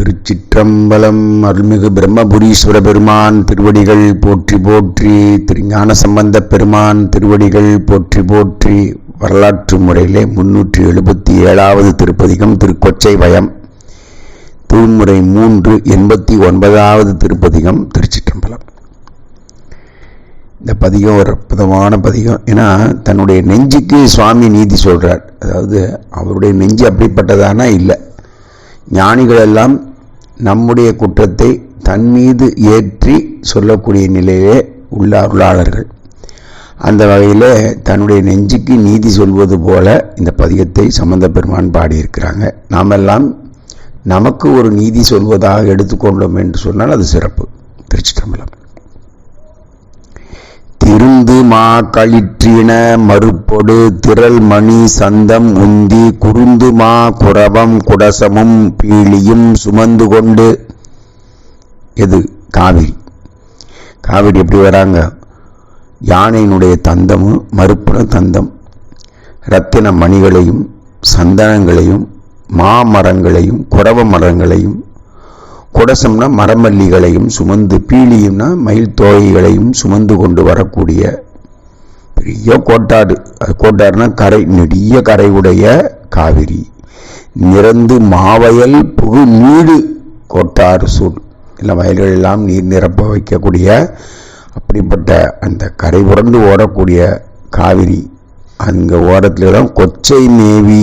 திருச்சிற்றம்பலம் அருள்மிகு பிரம்மபுரீஸ்வர பெருமான் திருவடிகள் போற்றி போற்றி திருஞான சம்பந்த பெருமான் திருவடிகள் போற்றி போற்றி வரலாற்று முறையிலே முன்னூற்றி எழுபத்தி ஏழாவது திருப்பதிகம் திருக்கொச்சை வயம். திருமுறை மூன்று எண்பத்தி ஒன்பதாவது திருப்பதிகம் திருச்சிற்றம்பலம். இந்த பதிகம் ஒரு அற்புதமான பதிகம். ஏன்னா தன்னுடைய நெஞ்சுக்கு சுவாமி நீதி சொல்கிறார் அதாவது அவருடைய நெஞ்சு அப்படிப்பட்டதானா? இல்லை. ஞானிகள் எல்லாம் நம்முடைய குற்றத்தை தன் மீது ஏற்றி சொல்லக்கூடிய நிலையிலே உள்ள அருளாளர்கள் அந்த வகையில் தன்னுடைய நெஞ்சுக்கு நீதி சொல்வது போல இந்த பதிகத்தை சம்பந்த பெருமான் பாடியிருக்கிறாங்க. நாமெல்லாம் நமக்கு ஒரு நீதி சொல்வதாக எடுத்துக்கொண்டோம் என்று சொன்னால் அது சிறப்பு. திருச்சிற்றம்பலம். திருந்து மா களிற்றின மறுப்பொடு திரள் மணி சந்தம் உந்தி குருந்து மா குரவம் குடசமும் பீலியும் சுமந்து கொண்டு. எது? காவிரி. காவிரி எப்படி வராங்க? யானையினுடைய தந்தமும் மறுப்புன தந்தம். ரத்தின மணிகளையும் சந்தனங்களையும் மாமரங்களையும் குரவ மரங்களையும் குடசம்னா மரமல்லிகளையும் சுமந்து பீலியும்னா மயில் தோகைகளையும் சுமந்து கொண்டு வரக்கூடிய பெரிய கோட்டாடு. அது கோட்டாடுனா கரை நெடிய கரையுடைய காவிரி. நிறந்து மாவயல் புகு நீடு கோட்டாறு சூழ். இல்லை வயல்கள் எல்லாம் நீர் நிரப்ப வைக்கக்கூடிய அப்படிப்பட்ட அந்த கரை புரண்டு ஓடக்கூடிய காவிரி. அங்கே ஓரத்தில் தான் கொச்சை மேவி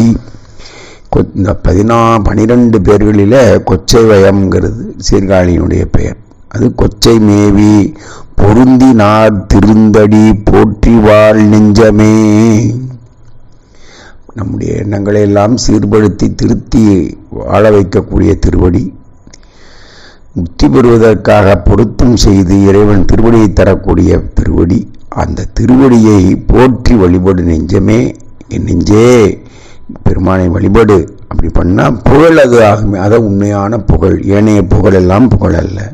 இந்த பதினா பனிரெண்டு பேர்களில் கொச்சை வயம்ங்கிறது சீர்காழியினுடைய பெயர். அது கொச்சை மேவி பொருந்தி நார் திருந்தடி போற்றி வாழ் நெஞ்சமே. நம்முடைய எண்ணங்களை எல்லாம் சீர்படுத்தி திருத்தி வாழ வைக்கக்கூடிய திருவடி. முக்தி பெறுவதற்காக பொருத்தம் செய்து இறைவன் திருவடியை தரக்கூடிய திருவடி. அந்த திருவடியை போற்றி வழிபடு நெஞ்சமே. என் நெஞ்சே பெருமானை வழிபடு அப்படி பண்ணால் புகழ் அது ஆகுமே. அதை உண்மையான புகழ். ஏனைய புகழெல்லாம் புகழ் அல்ல.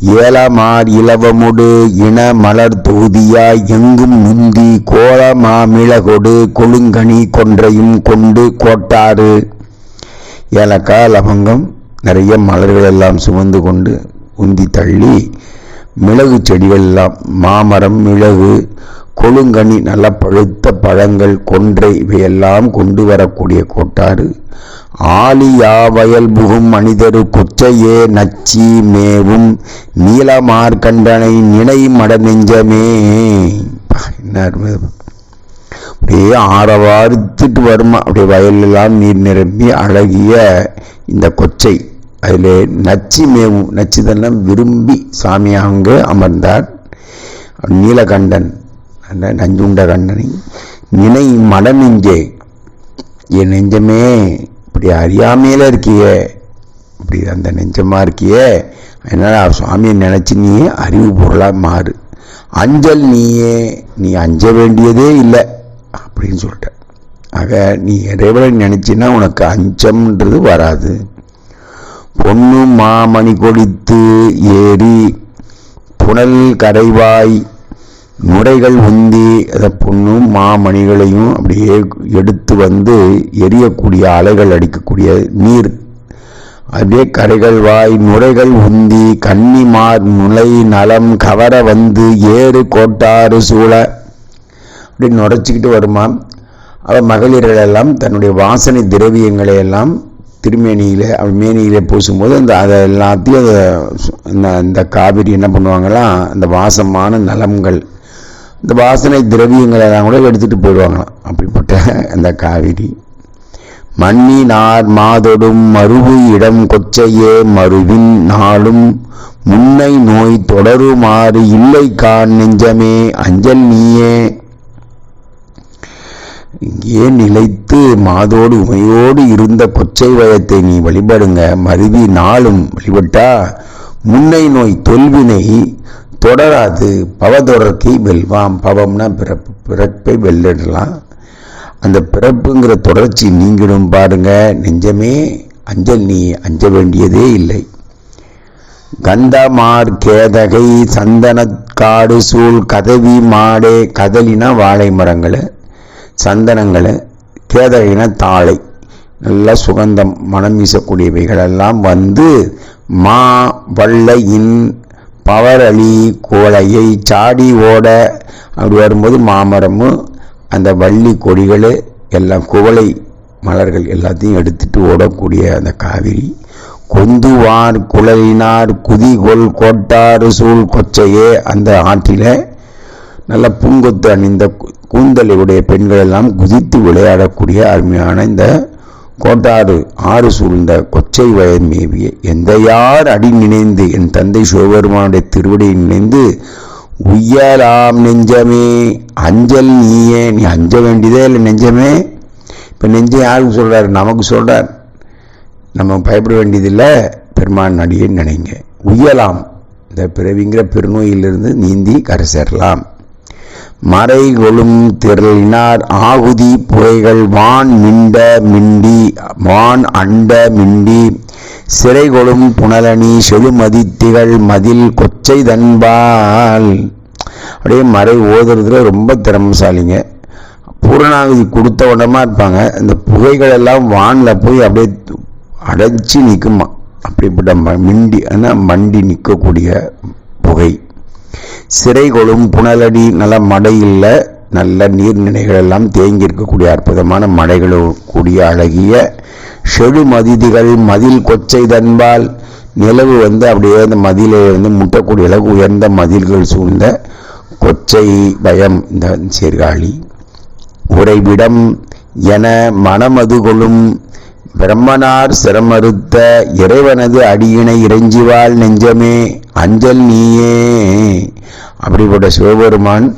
ஏலமார் இலவமுடு இன மலர் தொகுதியாய் எங்கும் முந்தி கோலமா மிளகொடு கொழுங்கனி கொன்றையும் கொண்டு கோட்டாறு. ஏலக்காய் லவங்கம் நிறைய மலர்கள் எல்லாம் சுமந்து கொண்டு உந்தி தள்ளி மிளகு செடிகள் எல்லாம் மாமரம் மிளகு கொழுங்கனி நல்ல பழுத்த பழங்கள் கொன்றை இவையெல்லாம் கொண்டு வரக்கூடிய கோட்டாறு. ஆலியா வயல் புகும் மனிதரு கொச்சையே நச்சி மேவும் நீலமார்கண்டனை நினை மட நெஞ்சமே. என்ன அருமை அப்படியே ஆரவாரித்துட்டு வருமா? அப்படியே வயலெல்லாம் நீர் நிரம்பி அழகிய இந்த கொச்சை. அதில் நச்சி மேவும் நச்சிதெல்லாம் விரும்பி சாமி அங்கு அமர்ந்தார். நீலகண்டன். அந்த நஞ்சுண்ட கண்ணனை. நினை மட நெஞ்சே என் நெஞ்சமே இப்படி அறியாமையில இருக்கியே. இப்படி அந்த நெஞ்சமாக இருக்கியே. அதனால் சுவாமியை நினச்சி நீ அறிவு பொருளாக மாறு. அஞ்சல் நீயே நீ அஞ்ச வேண்டியதே இல்லை அப்படின்னு சொல்லிட்ட. ஆக நீ இறைவனை நினச்சின்னா உனக்கு அஞ்சம்ன்றது வராது. பொண்ணு மாமணி கொடித்து ஏறி புனல் கரைவாய் நுரைகள் உந்தி அதை பொண்ணும் மாமணிகளையும் அப்படியே எடுத்து வந்து எரியக்கூடிய அலைகள் அடிக்கக்கூடிய நீர். அப்படியே கரைகள் வாய் நுரைகள் உந்தி கன்னிமார் நுழை நலம் கவர வந்து ஏறு கோட்டாறு சூழ. அப்படி நுரைச்சிக்கிட்டு வருமா? அவ மகளிர்கள் எல்லாம் தன்னுடைய வாசனை திரவியங்களை எல்லாம் திருமேனியில் அவள் மேனியிலே பூசும்போது அந்த அதை எல்லாத்தையும் அதை இந்த இந்த காவிரி என்ன பண்ணுவாங்களாம் அந்த வாசமான நலம்கள் இந்த வாசனை திரவியங்களை எல்லாம் கூட எடுத்துட்டு போயிடுவாங்களாம். அப்படிப்பட்ட அந்த காவிரி. மண்ணி நார் மாதொடும் மருவு இடம் கொச்சையே மருவின் நாளும். முன்னை நோய் தொடருமாறு இல்லை கான் நெஞ்சமே அஞ்சல் நீயே. இங்கே நிலைத்து மாதோடு உமையோடு இருந்த கொச்சை வயத்தை நீ வழிபடுங்க. மருவி நாளும் வழிபட்டா முன்னை நோய் தொல்வினை தொடராது. பவதொடர்க்கை வெல்வாம் பவம்னா பிறப்பு. பிறப்பை வெல்லிடலாம். அந்த பிறப்புங்கிற தொடர்ச்சி நீங்கிடும் பாருங்க. நெஞ்சமே அஞ்சல் நீ அஞ்ச வேண்டியதே இல்லை. கந்தமார் கேதகை சந்தனக்காடு சூழ் கதவி மாடே கதலினா வாழை மரங்களை சந்தனங்களை கேதகைனா தாழை. நல்ல சுகந்தம் மனம் வீசக்கூடியவைகளெல்லாம் வந்து மா வள்ளையின் பவரளி கோலையை சாடி ஓட அப்படி வரும்போது மாமரமும் அந்த வள்ளி கொடிகள் எல்லாம் குவளை மலர்கள் எல்லாத்தையும் எடுத்துட்டு ஓடக்கூடிய அந்த காவிரி. கொந்துவார் குழலினார் குதிகொள் கோட்டாறு சூழ் கொச்சையே அந்த ஆற்றில. நல்ல பூங்கொத்து அணிந்த கூந்தலையுடைய பெண்கள் எல்லாம் குதித்து விளையாடக்கூடிய அருமையான இந்த கோட்டாறு ஆறு சூழ்ந்த கொச்சை வயர் மேவிய எந்த யார் அடி நினைந்து என் தந்தை சிவபெருமானுடைய திருவடியை நினைந்து உய்யலாம் நெஞ்சமே அஞ்சல் நீயே நீ அஞ்ச வேண்டியதே இல்லை நெஞ்சமே. இப்போ நெஞ்சம் யாருக்கு சொல்கிறார் நமக்கு சொல்கிறார் நம்ம பயப்பட வேண்டியதில்லை பெருமான் அடியே நினைங்க. உய்யலாம். இந்த பிறவிங்கிற பெருநோயிலிருந்து நீந்தி கரை சேரலாம். மறைகொழும் திரளினார் ஆகுதி புகைகள் வான் மிண்ட மிண்டி வான் அண்ட மிண்டி. சிறைகொழும் புனலணி செழுமதி திகழ் மதில் கொச்சை தன்பால். அப்படியே மறை ஓதுறதுல ரொம்ப திறமசாலிங்க. பூரணாகுதி கொடுத்த உடமா இருப்பாங்க. இந்த புகைகள் எல்லாம் வானில் போய் அப்படியே அடைச்சி நிற்குமா அப்படிப்பட்ட ம- மிண்டி ஆனால் மண்டி நிற்கக்கூடிய சிறைகளும் புனலடி நல்ல மடையில் நல்ல நீர்நிலைகள் எல்லாம் தேங்கி இருக்கக்கூடிய அற்புதமான மடைகளும் கூடிய அழகிய செழு மதிதிகள் மதில் கொச்சை தன்பால் நிலவு வந்து அப்படியே அந்த மதிலை வந்து முட்டக்கூடிய அளவு உயர்ந்த மதில்கள் சூழ்ந்த கொச்சை பயம் இந்த சீர்காழி. உறைவிடம் என மனமது கொள்ளும் பிரம்மனார் சிரமறுத்த இறைவனது அடியினை இறைஞ்சிவாள் நெஞ்சமே அஞ்சல் நீயே. அப்படிப்பட்ட சிவபெருமான்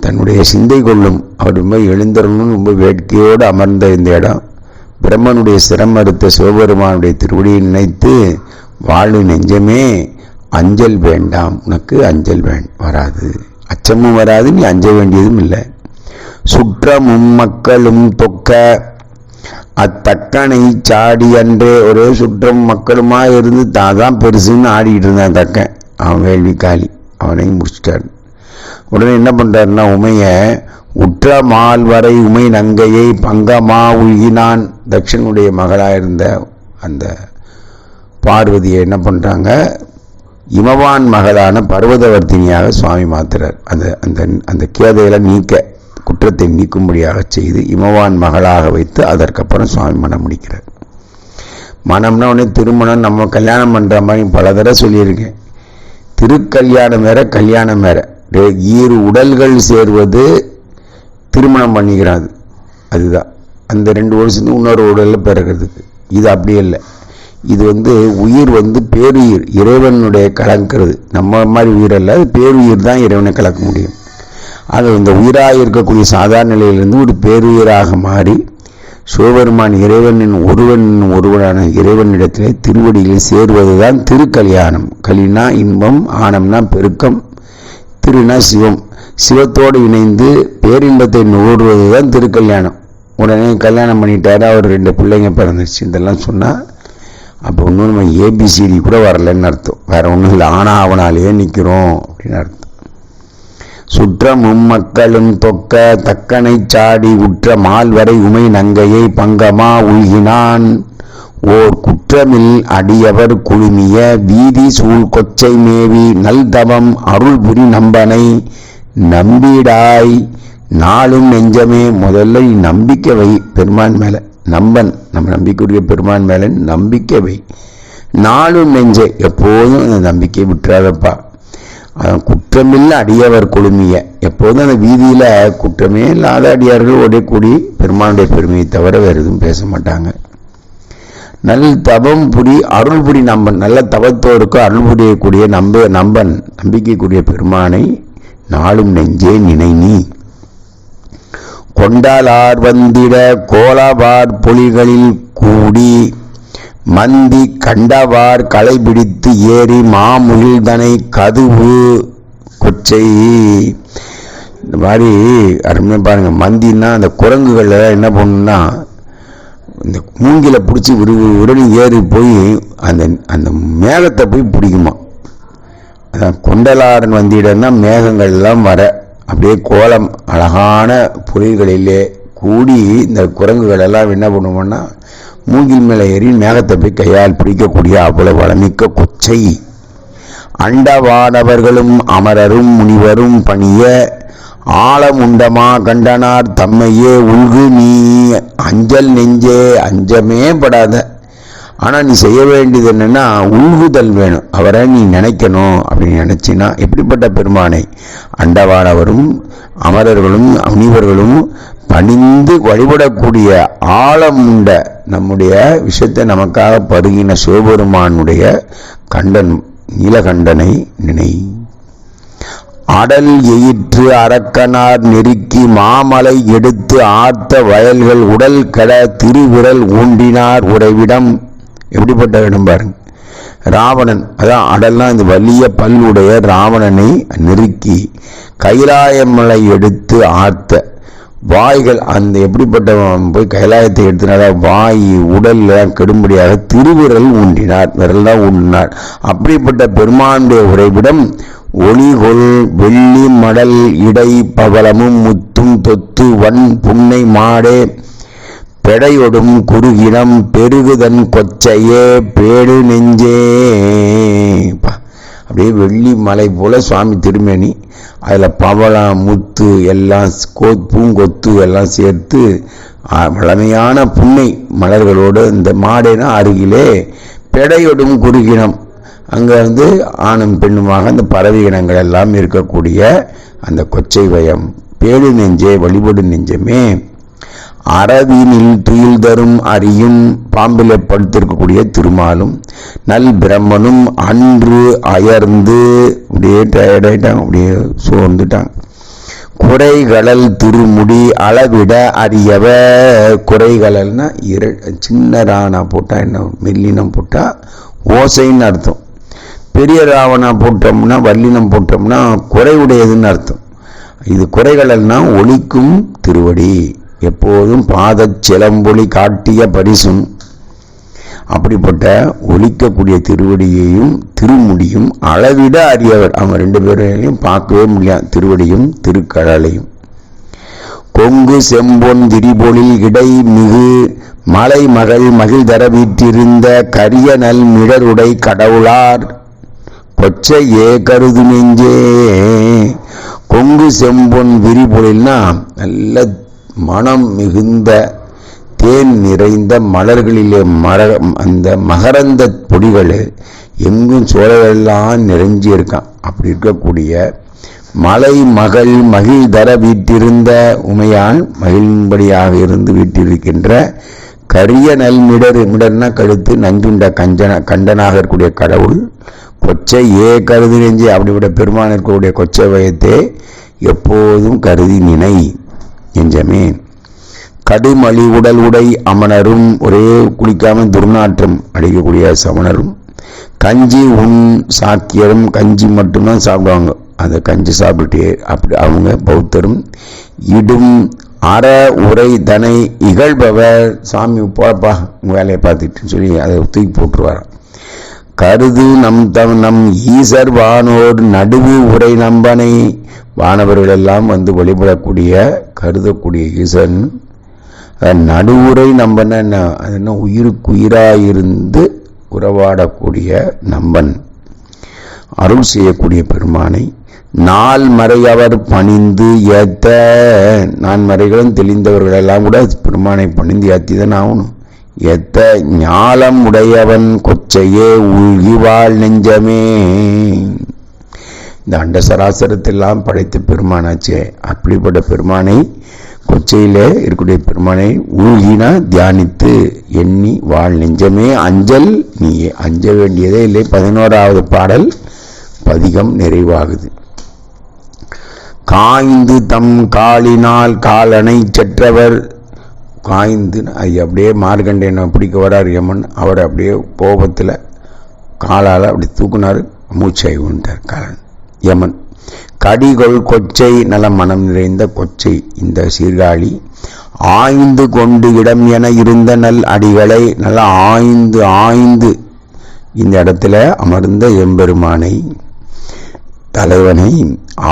தன்னுடைய சிந்தை கொள்ளும். அவர் ரொம்ப எழுந்தருளும் ரொம்ப வேட்கையோடு அமர்ந்த இந்த இடம். பிரம்மனுடைய சிரமறுத்த சிவபெருமானுடைய திருவடியை நினைத்து வாழு நெஞ்சமே அஞ்சல் வேண்டாம். உனக்கு அஞ்சல் வே வராது. அச்சமும் வராது நீ அஞ்ச வேண்டியதும் இல்லை. சுற்றமும் மக்களும் தொக்க அத்தக்கனை சாடி அன்றே ஒரே சுற்றம் மக்களுமா இருந்து தான் தான் பெருசுன்னு ஆடிக்கிட்டு இருந்தான் தக்கன் அவன் வேள்வி காளி அவனையும் முடிச்சிட்டார் உடனே என்ன பண்ணுறாருன்னா உமைய உற்ற மால் வரை உமை நங்கையை பங்கமா உழ்கினான். தட்சனுடைய மகளாக இருந்த அந்த பார்வதியை என்ன பண்ணுறாங்க இமவான் மகளான பர்வதவர்த்தினியாக சுவாமி மாத்துறார். அந்த அந்த அந்த கேதையெல்லாம் நீக்க. குற்றத்தை நீக்கும்படியாக செய்து இமவான் மகளாக வைத்து அதற்கப்புறம் சுவாமி மனம் முடிக்கிறார். மனம்னா உடனே திருமணம் நம்ம கல்யாணம் பண்ணுற மாதிரி பல தடவை சொல்லியிருக்கேன். திருக்கல்யாணம் வேற கல்யாணம் வேற. ரெ- இரு உடல்கள் சேர்வது திருமணம் பண்ணிக்கிறாது. அதுதான். அந்த ரெண்டு வருஷம் இன்னொரு உடலில் பிறகுறதுக்கு. இது அப்படியே இல்லை. இது வந்து உயிர் வந்து பேருயிர். இறைவனுடைய கலக்கிறது நம்ம மாதிரி உயிர் அல்ல அது பேருயிர் தான் இறைவனை கலக்க முடியும். ஆக இந்த உயிராக இருக்கக்கூடிய சாதாரண நிலையிலிருந்து ஒரு பேருயிராக மாறி சிவபெருமான் இறைவனின் ஒருவன் ஒருவனான இறைவனிடத்திலே திருவடியில் சேருவதுதான் திருக்கல்யாணம். கலினா இன்பம் ஆனம்னா பெருக்கம் திருனா சிவம். சிவத்தோடு இணைந்து பேரின்பத்தை நுகர்வதுதான் திருக்கல்யாணம். உடனே கல்யாணம் பண்ணிட்டாரு அவர் ரெண்டு பிள்ளைங்க பிறந்துச்சு இதெல்லாம் சொன்னால் அப்போ ஒன்றும் நம்ம ஏபிசிடி கூட வரலன்னு அர்த்தம். வேறு ஒன்றும் இல்லை ஆனா அவனாலேயே நிற்கிறோம் அப்படின்னு அர்த்தம். சுற்றமும் மக்களும் தொக்க தக்கனை சாடி உற்ற மால்வரை உமை நங்கையை பங்கமா உள்கினான். ஓர் குற்றமில் அடியவர் குழுமிய வீதி சூழ் கொச்சை மேவி நல்தவம் அருள்புரி நம்பனை நம்பிடாய். நாளும் நெஞ்சமே முதல்ல நம்பிக்கை வை பெருமான் மேல. நம்பன் நம்ம நம்பிக்கையுடைய பெருமான் மேல நம்பிக்கை வை. நாளும் நெஞ்ச எப்போதும் அந்த நம்பிக்கை விட்டுறாதப்பா. குற்றமில்ல அடியவர் குழுமிய எப்போதும் அந்த வீதியில குற்றமே இல்லாத அடியார்கள் ஒரே கூடி பெருமானுடைய பெருமையை தவிர வேறு எதுவும் பேச மாட்டாங்க. நல் தபம் புரி அருள்புடி நம்பன் நல்ல தவத்தோருக்கு அருள் புரியக்கூடிய நம்ப நம்பன் நம்பிக்கைக்குரிய பெருமானை நாளும் நெஞ்சே நினை நீ கொண்டாளார் வந்திட கோலாபார் புலிகளில் கூடி மந்தி கண்டவார் களைபிடித்து ஏறி மாமுகில்தனை கதுவு கொச்சை. இந்த மாதிரி அருமையாக பாருங்க. மந்தின்னா அந்த குரங்குகள் என்ன பண்ணுன்னா இந்த மூங்கில பிடிச்சி விரு உடனே ஏறி போய் அந்த அந்த மேகத்தை போய் பிடிக்குமா. அதான் கொண்டலாரன் வந்திடன்னா மேகங்கள்லாம் வர அப்படியே கோலம் அழகான புலிகளிலே கூடி இந்த குரங்குகள் எல்லாம் என்ன பண்ணுவோம்னா மூங்கில் மேலே ஏறி மேகத்தை போய் கையால் பிடிக்கக்கூடிய அவ்வளவு வளமிக்க கொச்சை. அண்டவாடவர்களும் அமரரும் முனிவரும் பணிய ஆழம் உண்டமா கண்டனார் தம்மையே உள்கு நீ அஞ்சல் நெஞ்சே அஞ்சமே படாத. ஆனா நீ செய்ய வேண்டியது என்னன்னா உள்குதல் வேணும். அவரை நீ நினைக்கணும் அப்படின்னு நினச்சின்னா எப்படிப்பட்ட பெருமானை? அண்டவாடவரும் அமரர்களும் முனிவர்களும் பணிந்து வழிபடக்கூடிய ஆழம் உண்ட நம்முடைய விஷயத்தை நமக்காக பருகின சிவபெருமானுடைய கண்டன் நீலகண்டனை நினை. அடல் எயிற்று அரக்கனார் நெருக்கி மாமலை எடுத்து ஆர்த்த வயல்கள் உடல் கெட திருவிரல் ஊண்டினார் உறைவிடம். எப்படிப்பட்ட இடம் பாருங்க. ராவணன் அதான் அடல்லாம் இந்த வலிய பல்லுடைய ராவணனை நெருக்கி கைலாயமலை எடுத்து ஆர்த்த வாய்கள் அந்த எப்படிப்பட்டவன் போய் கைலாயத்தை எடுத்தனால வாய் உடல் கெடும்படியாக திருவிரல் ஊன்றினார் விரல் தான் ஊன்றினார் அப்படிப்பட்ட பெருமானுடைய உறைவிடம் ஒளிகொள் வெள்ளி மடல் இடை பவளமும் முத்தும் தொத்து வன் புன்னை மாடே பெடையொடும் குறுகிடம் பெருகுதன் கொச்சையே பேடு நெஞ்சே பா. அப்படியே வெள்ளி மலை போல் சுவாமி திருமேனி அதில் பவளம் முத்து எல்லாம் கோ பூங்கொத்து எல்லாம் சேர்த்து வளமையான புன்னை மலர்களோடு இந்த மாடேனா அருகிலே பெடையொடும் குறுகினம். அங்கே வந்து ஆணும் பெண்ணுமாக அந்த பறவை இனங்கள் எல்லாம் இருக்கக்கூடிய அந்த கொச்சை வயம் பேடு நெஞ்சே வழிபடு நெஞ்சமே அறவினில் துயில் தரும் அறியும் பாம்பிலே படுத்திருக்கக்கூடிய திருமாலும் நல் பிரம்மனும் அன்று அயர்ந்து அப்படியே டயர்டாயிட்டாங்க அப்படியே சோர்ந்துட்டாங்க. குறைகளல் திருமுடி அளவிட அறியவ குறைகளல்னா இரு சின்ன ராணா போட்டால் என்ன மெல்லினம் போட்டால் ஓசைன்னு அர்த்தம். பெரிய ராவணா போட்டோம்னா வல்லினம் போட்டோம்னா குறைவுடையதுன்னு அர்த்தம். இது குறைகளல்னா ஒழிக்கும் திருவடி. எப்போதும் பாதச் சிலம்பொலி காட்டிய பரிசும் அப்படிப்பட்ட ஒலிக்கக்கூடிய திருவடியையும் திருமுடியும் அளவிட அறியவர். அவங்க ரெண்டு பேரையும் பார்க்கவே முடியாது. திருவடியும் திருக்கடலையும். கொங்கு செம்பொன் திரிபொழில் இடை மிகு மலை மகள் மகிழ் தரவிட்டிருந்த கரிய நல் மிடருடை கடவுளார். கொச்சையே கருது நெஞ்சே கொங்கு செம்பொன் விரிபொழில்னா நல்ல மனம் மிகுந்த தேன் நிறைந்த மலர்களிலே மர அந்த மகரந்த பொடிகள் எங்கும் சோழர்களெல்லாம் நிறைஞ்சி இருக்கான். அப்படி இருக்கக்கூடிய மலை மகள் மகிழ் தர வீட்டிருந்த உமையான் மகிழும்படியாக இருந்து வீட்டிருக்கின்ற கரிய நல் மிடர் மிடர்னா கழுத்து நஞ்சுண்ட கஞ்சன கண்டனாக இருக்கக்கூடிய கடவுள் கொச்சை ஏ கருதி நெஞ்சு அப்படிப்பட்ட பெருமான் இருக்கக்கூடிய கொச்சை வயத்தே எப்போதும் கருதி நினை. நெஞ்சமே கடுமலி உடல் உடை அமணரும் ஒரே குளிக்காம துர்நாற்றம் அடிக்கக்கூடிய சமணரும் கஞ்சி உண் சாக்கியரும் கஞ்சி மட்டும்தான் சாப்பிடுவாங்க. அந்த கஞ்சி சாப்பிட்டு அப்படி அவங்க பௌத்தரும் இடும் அற உரை தனை இகழ்பவர் சாமி போப்பா உங்கள் வேலையை பார்த்துட்டு சொல்லி அதை தூக்கி போட்டுருவாராம். கருது நம் தம் நம் ஈசர் வானோர் நடுவு உரை நம்பனை. வானவர்கள் எல்லாம் வந்து வழிபடக்கூடிய கருதக்கூடிய ஈசன். நடுவுரை நம்பன என்ன? அது என்ன? உயிருக்கு உறவாடக்கூடிய நம்பன். அருள் செய்யக்கூடிய பெருமானை. நால் மறை அவர் பணிந்து ஏத்த நான் மறைகளும் தெளிந்தவர்களெல்லாம் கூட பெருமானை பணிந்து ஏற்றி தான் ஆகணும். ஏத்த ஞாலம் உடையவன் கொச்சையே உள்கிவாள் நெஞ்சமே. இந்த அண்ட சராசரத்தெல்லாம் படைத்த பெருமானாச்சே. அப்படிப்பட்ட பெருமானை கொச்சையிலே இருக்கக்கூடிய பெருமானை ஊகினா தியானித்து எண்ணி வாழ் நெஞ்சமே. அஞ்சல் நீயே அஞ்ச வேண்டியதே இல்லை. பதினோராவது பாடல் பதிகம் நிறைவாகுது. காய்ந்து தம் காலினால் காலனை செற்றவர் காய்ந்து அப்படியே மார்கண்டேனை பிடிக்க வராரு யமன். அவர் அப்படியே கோபத்தில் காலால் அப்படி தூக்குனார். மூச்சை உண்டார் காலன் யமன் கடிகொள் கொச்சை நல மனம் நிறைந்த கொச்சை இந்த சீர்காழி ஆய்ந்து கொண்டு இடம் என இருந்த நல் அடிகளை நல்லா ஆய்ந்து ஆய்ந்து இந்த இடத்துல அமர்ந்த எம்பெருமானை தலைவனை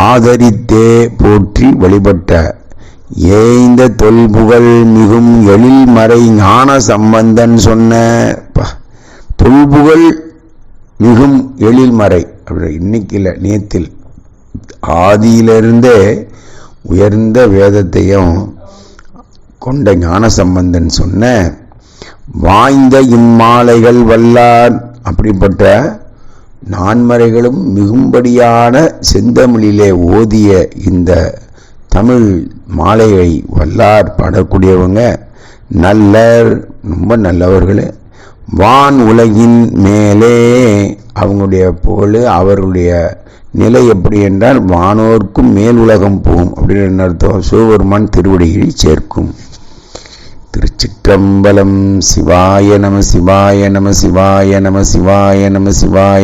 ஆதரித்தே போற்றி வழிபட்ட ஏய்ந்த தொல்புகழ் மிகும் எழில்மறை ஞான சம்பந்தன் சொன்ன ப, தொல்புகழ் மிகும் எழில்மறை அப்படி இன்னைக்கில் இல்லை நேத்தில். ஆதியிலிருந்தே உயர்ந்த வேதத்தையும் கொண்ட ஞான சம்பந்தன் சொன்ன வாய்ந்த இம்மாலைகள் வல்லார் அப்படிப்பட்ட நான்மறைகளும் மிகும்படியான செந்தமிழிலே ஓதிய இந்த தமிழ் மாலையை வல்லார் பாடக்கூடியவங்க நல்லர் ரொம்ப நல்லவர்களே. வான் உலகின் மேலே அவங்களுடைய புகழ் அவர்களுடைய நிலை எப்படி என்றால் வானோர்க்கும் மேல் உலகம் போகும் அப்படின்னு அர்த்தம். சிவபெருமான் திருவடியில் சேர்க்கும். திருச்சிற்றம்பலம் சிவாய நம சிவாய நம சிவாய நம சிவாய நம சிவாய